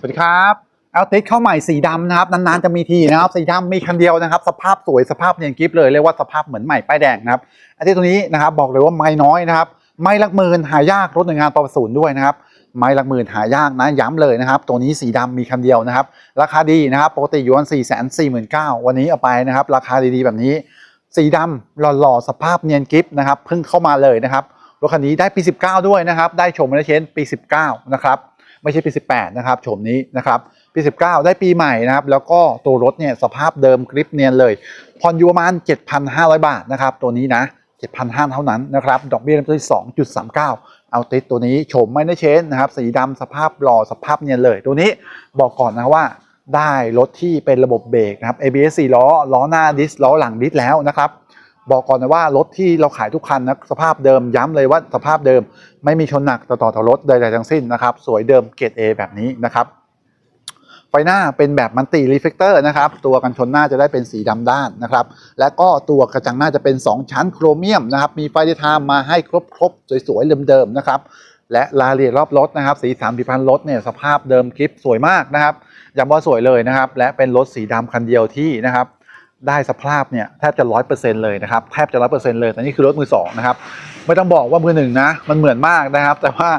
สวัสดีครับเอาติดเข้าใหม่สีดำนะครับนานๆจะมีทีนะครับสีดำมีคันเดียวนะครับ สภาพสวยสภาพเนียนกริฟเลยเรียกว่าสภาพเหมือนใหม่ป้ายแดงนะครับอันที่ตัวนี้นะครับบอกเลยว่าไม้น้อยนะครับ ไม้หลักหมื่นหายากรถหน่วยงานปศูนย์ด้วยนะครับไม้หลักหมื่นหายากนะย้ำเลยนะครับ ตัวนี้สีดำมีคันเดียวนะครับ ราคาดีนะครับปกติอยู่วันสี่แสนสี่หมื่นเก้าวันนี้เอาไปนะครับ ราคาดีๆแบบนี้ สีดำหล่อๆสภาพเนียนกริฟนะครับเพิ่งเข้ามาเลยนะครับรถคันนี้ได้ปี 19 ด้วยนะครับ ได้ชมมาได้เชนปี 19 นะครับ ไม่ใช่ปี 18 นะครับโฉมนี้นะครับปี 19 ได้ปีใหม่นะครับ แล้วก็ตัวรถเนี่ยสภาพเดิมกริปเนียนเลยผ่อนอยู่ประมาณ 7,500 บาทนะครับตัวนี้นะ7,500เท่านั้นนะครับดอกเบี้ยเริ่มต้นที่2.39เอาติดตัวนี้โฉมไม่ได้เชนนะครับ สีดำสภาพหล่อสภาพเนียนเลย ตัวนี้บอกก่อนนะว่าได้รถที่เป็นระบบเบรกนะครับ ABS 4ล้อ ล้อหน้าดิสล้อหลังดิสแล้วนะครับ บอกก่อนนะว่ารถที่เราขายทุกคันนะสภาพเดิมย้ำเลยว่าสภาพเดิมไม่มีชนหนักต่อต่อต่อรถใดๆทั้งสิ้นนะครับ สวยเดิมเกรด A แบบนี้นะครับ ไฟหน้าเป็นแบบมันติรีเฟกเตอร์นะครับ ตัวกันชนหน้าจะได้เป็นสีดำด้านนะครับ และก็ตัวกระจังหน้าจะเป็น 2 ชั้นโครเมียมนะครับ มีไฟเดย์ไทม์มาให้ครบๆ สวยๆเดิมๆนะครับและรายละเอียดรอบรถนะครับ สีสันผิพรรณรถเนี่ยสภาพเดิมคลิปสวยมากนะครับย้ำว่าสวยเลยนะครับ และเป็นรถสีดำคันเดียวที่นะครับ ได้สภาพเนี่ยแทบจะร้อยเปอร์เซ็นต์เลยนะครับแทบจะร้อยเปอร์เซ็นต์เลยแต่นี่คือรถมือสองนะครับไม่ต้องบอกว่ามือหนึ่งนะมันเหมือนมากนะครับ แต่ว่า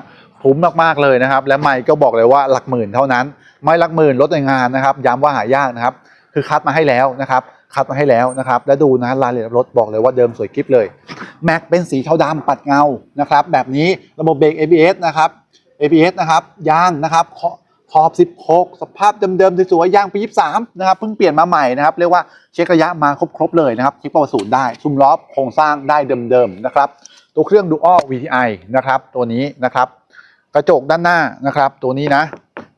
คุ้มมากๆเลยนะครับ และไม่ก็บอกเลยว่าหลักหมื่นเท่านั้น ไม่หลักหมื่นรถในงานนะครับย้ำว่าหายากนะครับ คือคัดมาให้แล้วนะครับคัดมาให้แล้วนะครับ และดูนะรายละเอียดรถบอกเลยว่าเดิมสวยกิ๊บเลยแม็กเป็นสีเทาดำปัดเงานะครับ แบบนี้ระบบเบรก ABS นะครับ ABS นะครับยางนะครับ ขอบ 16 สภาพเดิมๆสวยๆยางปี 23 นะครับ เพิ่งเปลี่ยนมาใหม่นะครับ เรียกว่าเช็คระยะมาครบๆเลยนะครับคลิปประวัติศูนย์ได้ซุ้มล้อโครงสร้างได้เดิมๆนะครับ ตัวเครื่อง Dual VTI นะครับ ตัวนี้นะครับ กระจกด้านหน้านะครับ ตัวนี้นะ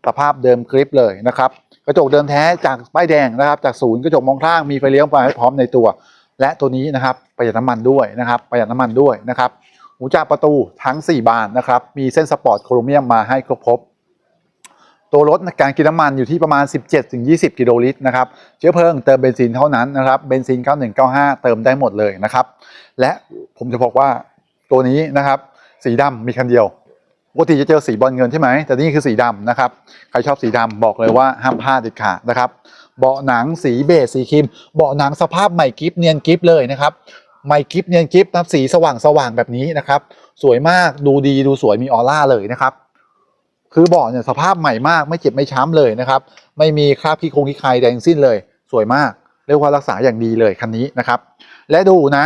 สภาพเดิมคลิปเลยนะครับ กระจกเดิมแท้จากป้ายแดงนะครับ จากศูนย์กระจกมองข้างมีไฟเลี้ยวไฟให้พร้อมในตัว และตัวนี้นะครับประหยัดน้ำมันด้วยนะครับ ประหยัดน้ำมันด้วยนะครับหูจับประตูทั้ง 4 บานนะครับ มีเส้นสปอร์ตโครเมียมมาให้ครบๆ ตัวรถการกินน้ำมันอยู่ที่ประมาณ 17-20 กิโลลิตรนะครับ เชื้อเพลิงเติมเบนซินเท่านั้นนะครับ เบนซิน 9195 เติมได้หมดเลยนะครับ และผมจะบอกว่าตัวนี้นะครับ สีดำมีคันเดียว ปกติจะเจอสีบอลเงินใช่ไหม แต่นี่คือสีดำนะครับ ใครชอบสีดำบอกเลยว่าห้ามพลาดเด็ดขาดนะครับ เบาะหนังสีเบจสีครีม เบาะหนังสภาพใหม่กิฟเนียนกิฟเลยนะครับ ใหม่กิฟเนียนกิฟนะครับสีสว่างสว่างแบบนี้นะครับ สวยมาก ดูดี ดูสวย มีออร่าเลยนะครับ คือเบาะเนี่ยสภาพใหม่มากไม่เจ็บไม่ช้ำเลยนะครับ ไม่มีคราบขี้โครงขี้ใครแดงสิ้นเลย สวยมาก เรียกว่ารักษาอย่างดีเลยคันนี้นะครับ และดูนะ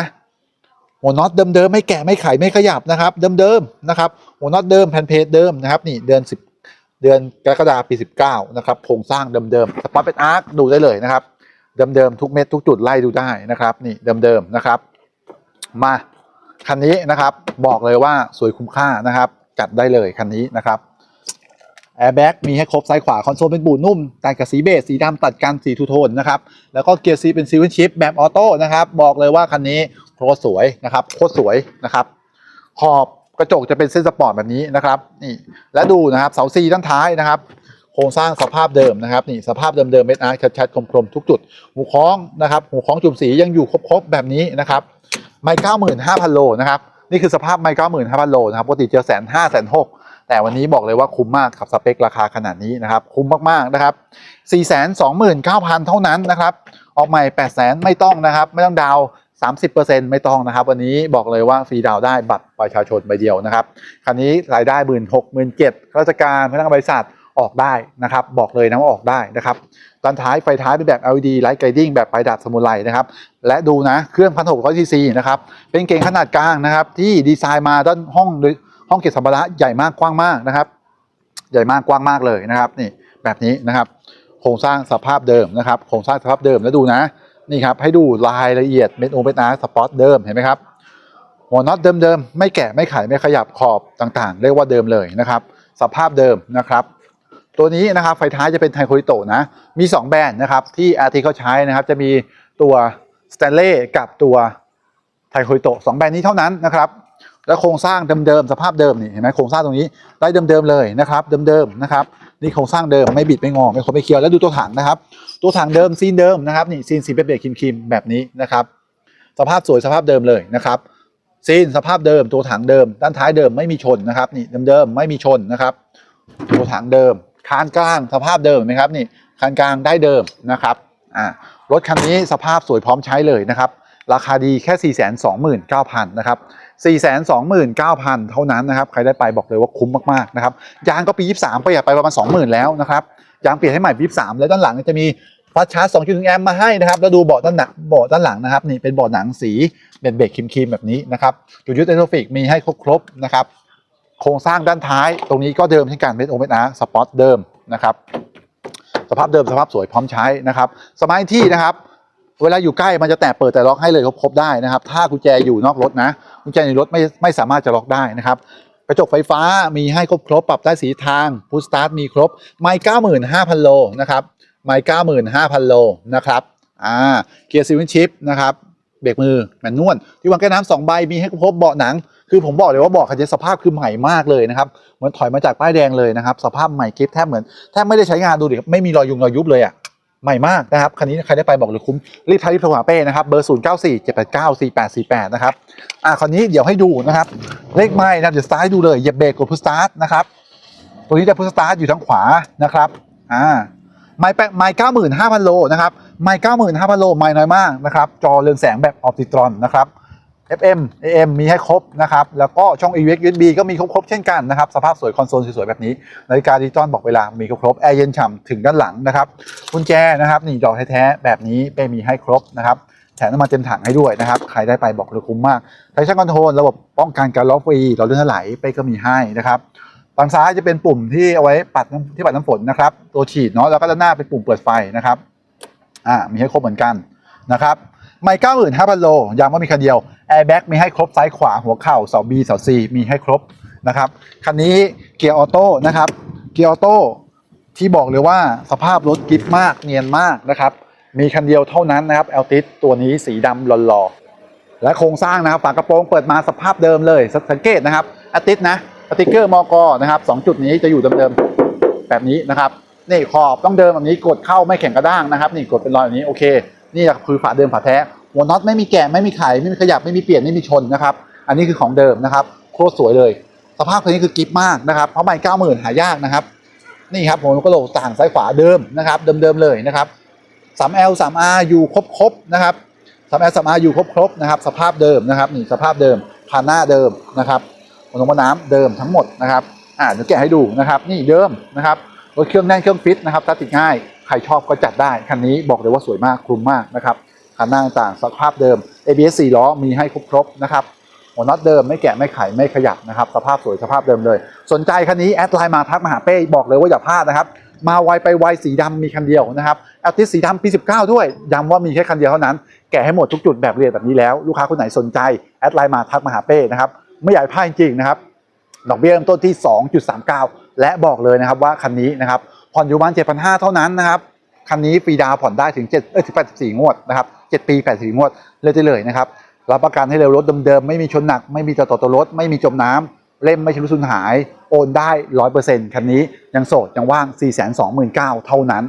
หัวน็อตเดิมๆไม่แกะไม่ไขไม่ขยับนะครับ เดิมๆนะครับหัวน็อตเดิมแผ่นเพจเดิมนะครับนี่เดือน 10 เดือนกรกฎาคมปี 19 นะครับโครงสร้างเดิมๆสปอตเป็นอาร์คดูได้เลยนะครับ เดิมๆทุกเม็ดทุกจุดไล่ดูได้นะครับ นี่เดิมๆนะครับ มาคันนี้นะครับบอกเลยว่าสวยคุ้มค่านะครับ จัดได้เลยคันนี้นะครับ แอร์แบ็กมีให้ครบซ้ายขวา คอนโซลเป็นบูนุ่มตัดกับสีเบจสีดำตัดกันสีทูโทนนะครับ แล้วก็เกียร์ซีเป็นซีวินชิปแบบออโต้นะครับ บอกเลยว่าคันนี้โคตรสวยนะครับโคตรสวยนะครับ ขอบกระจกจะเป็นเส้นสปอร์ตแบบนี้นะครับนี่และดูนะครับเสาซีด้านท้ายนะครับ โครงสร้างสภาพเดิมนะครับนี่สภาพเดิมๆเม็ดอาร์ชัดๆคมๆทุกจุด หูคล้องนะครับหูคล้องจุ่มสียังอยู่ครบๆแบบนี้นะครับไม่เก้าหมื่นห้าพันโลนะครับนี่คือสภาพไม่เก้าหมื่นห้าพันโลนะครับปกติเจอแสนห้าแสนหก แต่วันนี้บอกเลยว่าคุ้มมากกับสเปคราคาขนาดนี้นะครับ คุ้มมากๆนะครับสี่แสนสองหมื่นเท่านั้นนะครับ ออกใหม่แปดแสนไม่ต้องนะครับ ไม่ต้องดาวสามสิบเปอร์เซ็นต์ไม่ต้องนะครับ วันนี้บอกเลยว่าฟรีดาวได้บัตรประชาชนใบเดียวนะครับ คันนี้รายได้หมื่นหกหมื่นเจ็ดข้าราชการพนักงานบริษัทออกได้นะครับ บอกเลยนะว่าออกได้นะครับตอนท้ายไฟท้ายเป็นแบบ LED Light Guiding แบบไฟดัดสมุไรนะครับ และดูนะ เครื่องพันหกร้อยซีซีนะครับ เป็นเก่งขนาดกลางนะครับ ที่ดีไซน์มาด้านห้องโดย ห้องเก็บสัมภาระใหญ่มากกว้างมากนะครับ ใหญ่มากกว้างมากเลยนะครับ นี่แบบนี้นะครับ โครงสร้างสภาพเดิมนะครับ โครงสร้างสภาพเดิมแล้วดูนะนี่ครับให้ดูรายละเอียดเม็ดโอเม็ดอาร์สปอตเดิมเห็นไหมครับหัวน็อตเดิมๆไม่แกะไม่ไขไม่ขยับขอบต่างๆ เรียกว่าเดิมเลยนะครับ สภาพเดิมนะครับ ตัวนี้นะครับไฟท้ายจะเป็นไทโคริโตนะ มี 2 แบรนด์นะครับที่อาร์ทีเขาใช้นะครับ จะมีตัวสแตนเล่กับตัวไทโคริโตสองแบรนด์นี้เท่านั้นนะครับ แล้วโครงสร้างเดิมๆสภาพเดิมนี่เห็นไหมโครงสร้างตรงนี้ได้เดิมๆเลยนะครับเดิมๆนะครับนี่โครงสร้างเดิมไม่บิดไม่งอไม่คมไม่เคี้ยวแล้วดูตัวถังนะครับ ตัวถังเดิมซีนเดิมนะครับนี่ซีนสีเบจๆครีมๆแบบนี้นะครับ สภาพสวยสภาพเดิมเลยนะครับซีนสภาพเดิมตัวถังเดิม ด้านท้ายเดิมไม่มีชนนะครับนี่เดิมๆไม่มีชนนะครับ ตัวถังเดิมคานกลางสภาพเดิมนะครับนี่คานกลางได้เดิมนะครับอ่ารถคันนี้สภาพสวยพร้อมใช้เลยนะครับ ราคาดีแค่ 4 2 9 0 0 0 นะครับ 429,000 เท่านั้นนะครับ ใครได้ไปบอกเลยว่าคุ้มมากๆนะครับ ยางก็ปี 23 ประหยัดไปประมาณ 20,000 แล้วนะครับ ยางเปลี่ยนให้ใหม่ปี23 แล้วด้านหลังจะมีฟัสชาร์จ2.1แอมป์มาให้นะครับ แล้วดูเบาะด้านหนังเบาะด้านหลังนะครับ นี่เป็นเบาะหนังสีเบนเบรกครีมๆแบบนี้นะครับ จุดยึดเอโทฟิกมีให้ครบๆนะครับ โครงสร้างด้านท้าย ตรงนี้ก็เดิมเช่นกันเป็นโอเมนอาร์สปอตเดิมนะครับ สภาพเดิมสภาพสวยพร้อมใช้นะครับ สมัยที่นะครับ เวลาอยู่ใกล้มันจะแตะเปิดแต่ล็อกให้เลยครบได้นะครับ ถ้ากุญแจอยู่นอกรถนะกุญแจในรถไม่ไม่สามารถจะล็อกได้นะครับกระจกไฟฟ้ามีให้ครบครบปรับได้สีทางพุชสตาร์ทมีครบไม่เก้าหมื่นห้าพันโลนะครับไม่เก้าหมื่นห้าพันโลนะครับอ่าเกียร์ซีวินชิปนะครับเบรกมือแมนนวลที่วางแก้วน้ำสองใบมีให้ครบเบาะหนัง คือผมบอกเลยว่าเบาะคันนี้สภาพคือใหม่มากเลยนะครับเหมือนถอยมาจากป้ายแดงเลยนะครับ สภาพใหม่กริฟแทบเหมือนแทบไม่ได้ใช้งานดูดิไม่มีรอยยุงรอยยุบเลยอะ ใหม่มากนะครับคันนี้ใครได้ไปบอกเลยคุ้มรีบทายรีบโทรหาเป้นะครับเบอร์ 0 9 4 7 8 9 4 8 4 8 นะครับอ่าคันนี้เดี๋ยวให้ดูนะครับเลขไม้นะเดี๋ยวสตาร์ทให้ดูเลยเหยียบเบรกกดพุชสตาร์ทนะครับตัวนี้จะพุชสตาร์ทอยู่ทางขวานะครับอ่าไม้แปะไม้เก้าหมื่นห้าพันโลนะครับไม้เก้าหมื่นห้าพันโลไม้น้อยมากนะครับจอเรืองแสงแบบออปติตรอนนะครับ FM AM มีให้ครบนะครับ แล้วก็ช่อง AUX USB ก็มีครบๆเช่นกันนะครับ สภาพสวยคอนโซลสวยๆแบบนี้ นาฬิกาดิจิตอลบอกเวลา มีครบๆแอร์เย็นฉ่ำถึงด้านหลังนะครับกุญแจนะครับนี่ดอกแท้ๆแบบนี้เป้มีให้ครบนะครับแถมน้ำมันเต็มถังให้ด้วยนะครับ ใครได้ไปบอกเลยคุ้มมากไทชั่นคอนโทรลระบบป้องกันการล้อฟรีเราเลื่อนไหลเป้ก็มีให้นะครับทางซ้ายจะเป็นปุ่มที่เอาไว้ปัดน้ำที่ปัดน้ำฝนนะครับ ตัวฉีดเนาะแล้วก็ด้านหน้าเป็นปุ่มเปิดไฟนะครับ อ่ามีให้ครบเหมือนกันนะครับ ไม่เก้าหมื่นห้าพันโลยางว่ามีคันเดียวแอร์แบ็กมีให้ครบซ้ายขวาหัวเข่าเสา B เสา C มีให้ครบนะครับคันนี้เกียร์ออโต้นะครับเกียร์ออโต้ที่บอกเลยว่าสภาพรถกริฟมากเนียนมากนะครับมีคันเดียวเท่านั้นนะครับแอลติสตัวนี้สีดำหล่อๆและโครงสร้างนะครับฝากระโปรงเปิดมาสภาพเดิมเลยสังเกตนะครับอาติสนะสติกเกอร์มอกนะครับสองจุดนี้จะอยู่เดิมๆแบบนี้นะครับนี่ขอบต้องเดิมแบบนี้กดเข้าไม่แข็งกระด้างนะครับ นี่กดเป็นรอยแบบนี้โอเค นี่คือฝาเดิมฝาแท้หัวน็อตไม่มีแกะไม่มีไขไม่มีขยับไม่มีเปลี่ยนไม่มีชนนะครับ อันนี้คือของเดิมนะครับโคตรสวยเลย สภาพคันนี้คือกริปมากนะครับเพราะไม่เก้าหมื่นหายากนะครับ นี่ครับผมก็โหลกต่างซ้ายขวาเดิมนะครับเดิมๆเลยนะครับ 3L 3R อยู่ครบๆนะครับ 3L 3R อยู่ครบๆนะครับ สภาพเดิมนะครับนี่สภาพเดิมพานหน้าเดิมนะครับหัวลงมาน้ำเดิมทั้งหมดนะครับอ่าเดี๋ยวแกะให้ดูนะครับ นี่เดิมนะครับรถเครื่องแน่นเครื่องฟิตนะครับตัดติดง่าย ใครชอบก็จัดได้ คันนี้บอกเลยว่าสวยมากคลุมมากนะครับคันหน้าต่างสภาพเดิม ABS 4ล้อมีให้ครบๆนะครับหัวน็อตเดิมไม่แกะไม่ไขไม่ขยับนะครับสภาพสวยสภาพเดิมเลย สนใจคันนี้แอดไลน์มาทักมาหาเป้บอกเลยว่าอย่าพลาดนะครับมาไวไปไวสีดำมีคันเดียวนะครับแอลติสสีดำปี 19 ด้วยย้ำว่ามีแค่คันเดียวเท่านั้น แกะให้หมดทุกจุดแบบเรียนแบบนี้แล้ว ลูกค้าคนไหนสนใจ แอดไลน์มาทักมาหาเป้นะครับ ไม่อยากให้พลาดจริงๆนะครับ ดอกเบี้ยเริ่มต้นที่ 2.39 และบอกเลยนะครับว่าคันนี้นะครับ ผ่อนอยู่ประมาณ7,500เท่านั้นนะครับคันนี้ฟรีดาวผ่อนได้ถึง7เอ้ยถึง84งวดนะครับ7ปี84งวดเลือกได้เลยนะครับรับประกันให้เร็วรถเดิมๆไม่มีชนหนัก ไม่มีต่อต่อตัวรถ ไม่มีจมน้ำเล่มไม่ชำรุดสูญหาย โอนได้100%คันนี้ยังโสดยังว่าง429,000เท่านั้น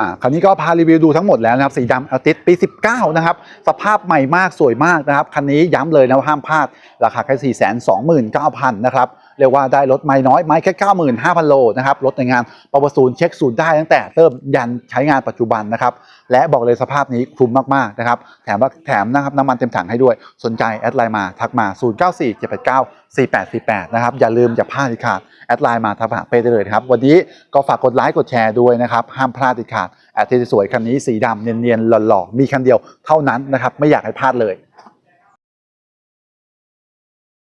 อ่าคันนี้ก็พารีวิวดูทั้งหมดแล้วนะครับสีดำอัลติสปี 19 นะครับ สภาพใหม่มากสวยมากนะครับ คันนี้ย้ำเลยนะว่าห้ามพลาด ราคาแค่ 429,000 นะครับ เรียกว่าได้รถไม่น้อยไม้แค่95,000 โลนะครับรถในงานปวศูนย์เช็คศูนย์ได้ตั้งแต่เริ่มยันใช้งานปัจจุบันนะครับและบอกเลยสภาพนี้คุ้มมากๆนะครับแถมว่าแถมนะครับน้ำมันเต็มถังให้ด้วยสนใจแอดไลน์มาทักมา 0947894848 นะครับ อย่าลืมอย่าพลาดเด็ดขาด แอดไลน์มาทักหาเป้ได้เลยครับ วันนี้ก็ฝากกดไลค์กดแชร์ด้วยนะครับ ห้ามพลาดเด็ดขาดแอดที่สวยคันนี้สีดำเนียนๆหล่อๆมีคันเดียวเท่านั้นนะครับ ไม่อยากให้พลาดเลย